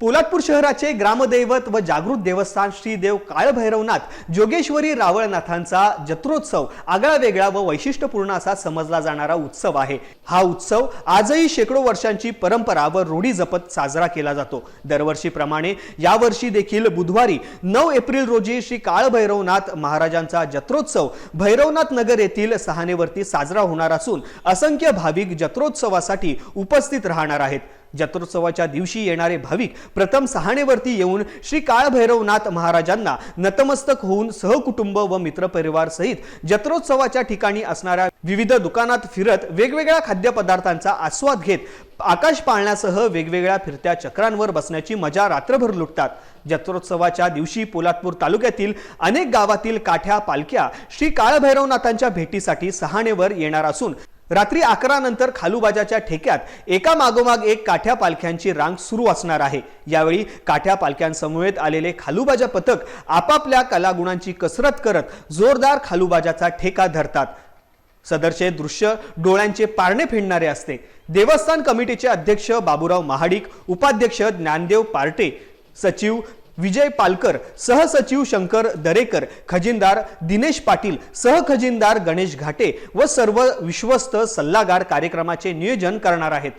पोलादपूर शहराचे ग्रामदैवत व जागृत देवस्थान श्रीदेव काळभैरवनाथ जोगेश्वरी रावळनाथांचा जत्रोत्सव आगळा वेगळा व वैशिष्ट्यपूर्ण असा समजला जाणारा उत्सव आहे. हा उत्सव आजही शेकडो वर्षांची परंपरा व रूढी जपत साजरा केला जातो. दरवर्षीप्रमाणे यावर्षी देखील बुधवारी नऊ एप्रिल रोजी श्री काळभैरवनाथ महाराजांचा जत्रोत्सव भैरवनाथ नगर येथील सहानेवरती साजरा होणार असून असंख्य भाविक जत्रोत्सवासाठी उपस्थित राहणार आहेत. जत्रोत्सवाच्या दिवशी येणारे भाविक प्रथम सहाणेवरती येऊन श्री काळभैरवनाथ महाराजांना नतमस्तक होऊन सहकुटुंब व मित्रपरिवार सहित जत्रोत्सवाच्या ठिकाणी असणाऱ्या विविध दुकानात फिरत वेगवेगळ्या खाद्यपदार्थांचा आस्वाद घेत आकाश पाळण्यासह वेगवेगळ्या फिरत्या चक्रांवर बसण्याची मजा रात्रभर लुटतात. जत्रोत्सवाच्या दिवशी पोलादपूर तालुक्यातील अनेक गावातील काठ्या पालख्या श्री काळभैरवनाथांच्या भेटीसाठी सहाणेवर येणार असून रात्री अकरा नंतर खालूबाजाच्या ठेक्यात एका मागोमाग एक काठ्या पालख्यांची रांग सुरू असणार आहे. यावेळी काठ्या पालख्यांसमवेत आलेले खालूबाजा पथक आपापल्या कलागुणांची कसरत करत जोरदार खालूबाजाचा ठेका धरतात. सदरचे दृश्य डोळ्यांचे पारणे फेडणारे असते. देवस्थान कमिटीचे अध्यक्ष बाबूराव महाडिक उपाध्यक्ष ज्ञानदेव पार्टे सचिव विजय पालकर सहसचिव शंकर दरेकर खजिनदार दिनेश पाटील सहखजिनदार गणेश घाटे व सर्व विश्वस्त सल्लागार कार्यक्रमाचे नियोजन करणार आहेत.